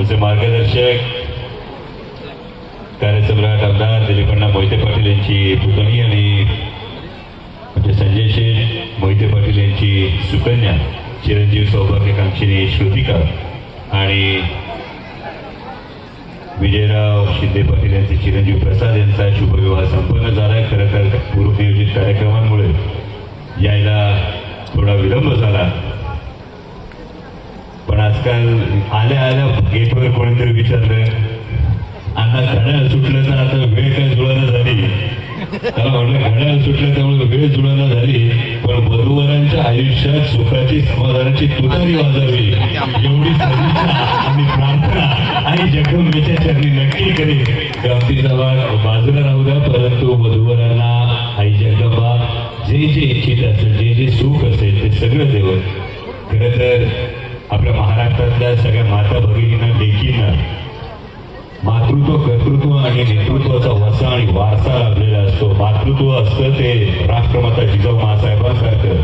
आमचे मार्गदर्शक कार्यसम्राट आमदार दिलीपण्णा मोहिते पाटील यांची पुतणी आणि आमचे संजय शेठ मोहिते पाटील यांची सुकन्या चिरंजीव सौभाग्यकांक्षिणी श्रुतिका आणि विजयराव शिंदे पाटील यांचे चिरंजीव प्रसाद यांचा शुभविवाह संपन्न झाला. आहे खरं तर पूर्वनियोजित कार्यक्रमांमुळे यायला थोडा विलंब झाला. आजकाल आल्या आल्या गेटवर कोणीतरी विचारलं आता घड्याळ सुटलं तर आता वेळ काय जुळाना झाली? त्याला म्हटलं घड्याळ सुटलं त्यामुळे वेळ जुळाना झाली पण वधूवरांच्या आयुष्यात सुखाची समाधानाची तुतारी वाजावी. एवढी आणि प्रार्थना आणि जगदंबेच्या चरणी नक्की करेल गमतीचा भाग बाजूला राहू द्या परंतु वधूवरांना आई जगदंबा जे जे इच्छित असेल जे जे सुख असेल ते सगळं देवत खरं तर आपल्या महाराष्ट्रातल्या सगळ्या माता भगिनींना देखील मातृत्व कर्तृत्व आणि नेतृत्वाचा वसा आणि वारसा लाभलेला असतो. मातृत्व असतं ते राष्ट्रमाता जिजाऊ महासाहेबांसारखं.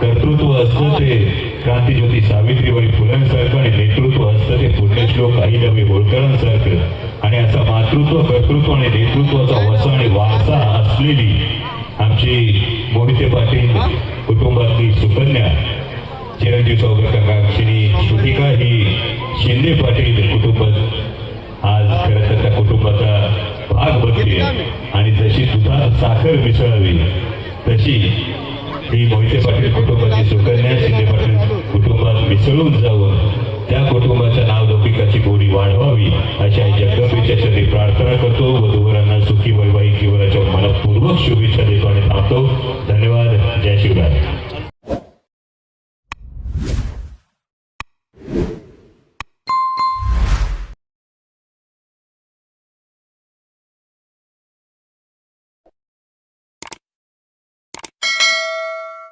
कर्तृत्व असतं ते क्रांतीज्योती सावित्रीबाई फुलांसारखं आणि नेतृत्व असतं ते पुण्यश्लोक अहिल्याबाई होळकरांसारखं. आणि असं मातृत्व कर्तृत्व आणि नेतृत्वाचा वसा आणि वारसा असलेली आमची मोहिते पाटील कुटुंबातली सुकन्या चिरंजीव श्री श्रुतिका ही शिंदे पाटील कुटुंबात आज खरं तर त्या कुटुंबाचा भाग बनते आणि जशी सुद्धा साखर मिसळावी तशी ही मोहिते पाटील कुटुंबाची सुकन्या शिंदे पाटील कुटुंबात मिसळून जावं त्या कुटुंबाच्या नावलौकिकाची गोडी वाढवावी अशा जगदंबेच्या चरणी प्रार्थना करतो. वधूवरांना सुखी वैवाहिक जीवनाच्या मनपूर्वक शुभेच्छा देतो आणि थांबतो. धन्यवाद.